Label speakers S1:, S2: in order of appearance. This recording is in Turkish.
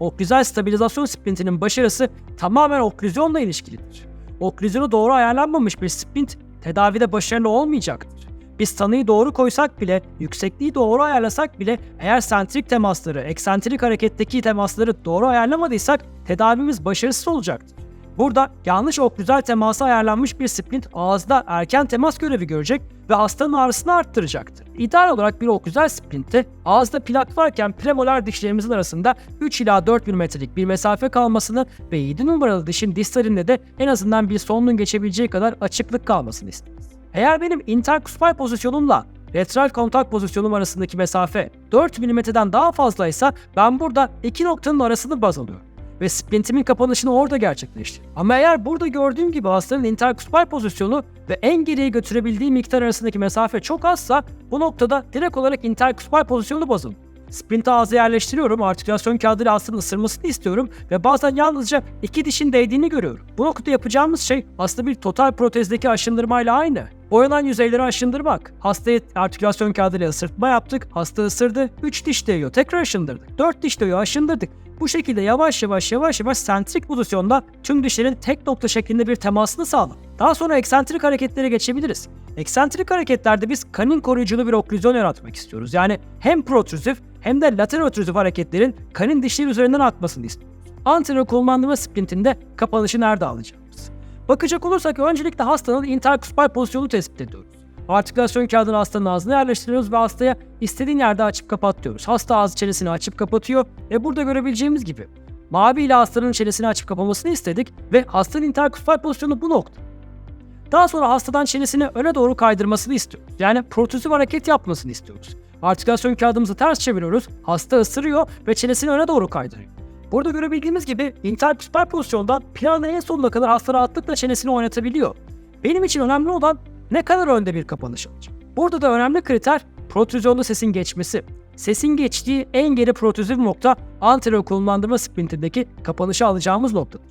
S1: oklüzal stabilizasyon sprintinin başarısı tamamen oklüzyonla ilişkilidir. Oklüzyonu doğru ayarlanmamış bir sprint tedavide başarılı olmayacaktır. Biz tanıyı doğru koysak bile, yüksekliği doğru ayarlasak bile eğer sentrik temasları, eksentrik hareketteki temasları doğru ayarlamadıysak tedavimiz başarısız olacaktır. Burada yanlış oklüzal teması ayarlanmış bir sprint ağızda erken temas görevi görecek ve hastanın ağrısını arttıracaktır. İdeal olarak bir oklüzal sprintte ağızda plak varken premolar dişlerimizin arasında 3 ila 4 mm'lik bir mesafe kalmasını ve 7 numaralı dişin distalinde de en azından bir solunun geçebileceği kadar açıklık kalmasını isteriz. Eğer benim intercuspal pozisyonumla retral kontak pozisyonum arasındaki mesafe 4 mm'den daha fazlaysa ben burada iki noktanın arasını baz alıyorum ve sprintimin kapanışını orada gerçekleştiriyorum. Ama eğer burada gördüğüm gibi hastanın intercuspal pozisyonu ve en geriye götürebildiği miktar arasındaki mesafe çok azsa bu noktada direkt olarak intercuspal pozisyonu baz alıyorum. Sprint'i ağza yerleştiriyorum, artikülasyon kağıdıyla hastanın ısırmasını istiyorum ve bazen yalnızca iki dişin değdiğini görüyorum. Bu noktada yapacağımız şey aslında bir total protezdeki aşındırmayla aynı. Boyanan yüzeyleri aşındırmak. Hastaya artikülasyon kağıdıyla ısırtma yaptık, hasta ısırdı, 3 diş değiyor, tekrar aşındırdık, 4 diş değiyor, aşındırdık. Bu şekilde yavaş yavaş yavaş yavaş sentrik pozisyonda tüm dişlerin tek nokta şeklinde bir temasını sağlar. Daha sonra eksentrik hareketlere geçebiliriz. Eksentrik hareketlerde biz kanin koruyuculu bir oklüzyon yaratmak istiyoruz. Yani hem protrüzif hem de lateral otrüzif hareketlerin kanin dişleri üzerinden akmasını istiyoruz. Anterior kullandırma sprintinde kapanışı nerede alacağımız? Bakacak olursak öncelikle hastanın intercuspal pozisyonu tespit ediyoruz. Artikülasyon kağıdını hastanın ağzına yerleştiriyoruz ve hastaya istediğin yerde açıp kapat diyoruz. Hasta ağzı çenesini açıp kapatıyor ve burada görebileceğimiz gibi mavi ile hastanın çenesini açıp kapamasını istedik ve hastanın intercuspal pozisyonu bu nokta. Daha sonra hastadan çenesini öne doğru kaydırmasını istiyoruz. Yani protrüzif hareket yapmasını istiyoruz. Artikülasyon kağıdımızı ters çeviriyoruz, hasta ısırıyor ve çenesini öne doğru kaydırıyor. Burada görebildiğimiz gibi intercuspal pozisyondan planın en sonuna kadar hasta rahatlıkla çenesini oynatabiliyor. Benim için önemli olan ne kadar önde bir kapanış olacak? Burada da önemli kriter protüzyonlu sesin geçmesi. Sesin geçtiği en geri protüzyv nokta anterior kullandırma sprintindeki kapanışı alacağımız noktadır.